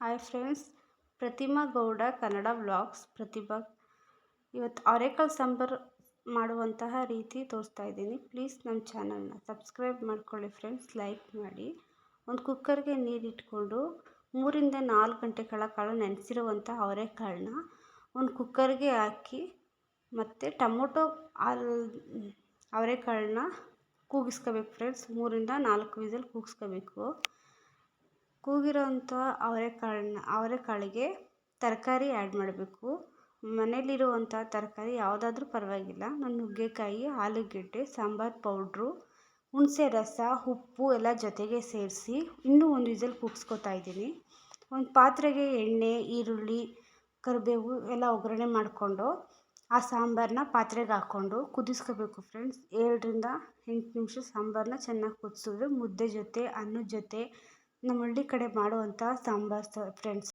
Hi friends Pratima Gowda Kannada vlogs Pratibha ಇವತ್ತು ಅವರೆಕಾಳು ಸಾಂಬಾರು ಮಾಡುವಂತಹ ರೀತಿ ತೋರಿಸ್ತಾ ಇದ್ದೀನಿ. ಪ್ಲೀಸ್ ನಮ್ಮ ಚಾನಲ್ನ ಸಬ್ಸ್ಕ್ರೈಬ್ ಮಾಡ್ಕೊಳ್ಳಿ ಫ್ರೆಂಡ್ಸ್ ಲೈಕ್ ಮಾಡಿ. ಒಂದು ಕುಕ್ಕರ್ಗೆ ನೀರಿಟ್ಕೊಂಡು ಮೂರಿಂದ ನಾಲ್ಕು ಗಂಟೆಗಳ ಕಾಲ ನೆನೆಸಿರುವಂಥ ಅವರೆಕಾಳನ್ನ ಒಂದು ಕುಕ್ಕರ್ಗೆ ಹಾಕಿ ಮತ್ತು ಟೊಮೊಟೊ ಹಾಲು ಅವರೆಕಾಳನ್ನ ಕೂಗಿಸ್ಕೋಬೇಕು ಫ್ರೆಂಡ್ಸ್ ಮೂರಿಂದ ನಾಲ್ಕು ವಿಸಲ್ ಕೂಗಿಸ್ಕೋಬೇಕು. ಕೂಗಿರೋಂಥ ಅವರೆಕಾಳನ್ನ ಅವರೆಕಾಳಿಗೆ ತರಕಾರಿ ಆ್ಯಡ್ ಮಾಡಬೇಕು. ಮನೆಯಲ್ಲಿರುವಂಥ ತರಕಾರಿ ಯಾವುದಾದ್ರೂ ಪರವಾಗಿಲ್ಲ. ನಾನು ನುಗ್ಗೆಕಾಯಿ, ಆಲೂಗೆಡ್ಡೆ, ಸಾಂಬಾರು ಪೌಡ್ರು, ಹುಣಸೆ ರಸ, ಉಪ್ಪು ಎಲ್ಲ ಜೊತೆಗೆ ಸೇರಿಸಿ ಇನ್ನೂ ಒಂದು ವಿಸಲ್ ಕೂಗಿಸ್ಕೊತಾ ಇದ್ದೀನಿ. ಒಂದು ಪಾತ್ರೆಗೆ ಎಣ್ಣೆ, ಈರುಳ್ಳಿ, ಕರಿಬೇವು ಎಲ್ಲ ಒಗ್ಗರಣೆ ಮಾಡಿಕೊಂಡು ಆ ಸಾಂಬಾರನ್ನ ಪಾತ್ರೆಗೆ ಹಾಕ್ಕೊಂಡು ಕುದಿಸ್ಕೋಬೇಕು ಫ್ರೆಂಡ್ಸ್ ಏಳರಿಂದ ಎಂಟು ನಿಮಿಷ ಸಾಂಬಾರನ್ನ ಚೆನ್ನಾಗಿ ಕುದಿಸಿದ್ರೆ ಮುದ್ದೆ ಜೊತೆ, ಅನ್ನದ ಜೊತೆ ನಮ್ಮ ಹಳ್ಳಿ ಕಡೆ ಮಾಡುವಂಥ ಸಾಂಬಾರು ಸ ಫ್ರೆಂಡ್ಸ್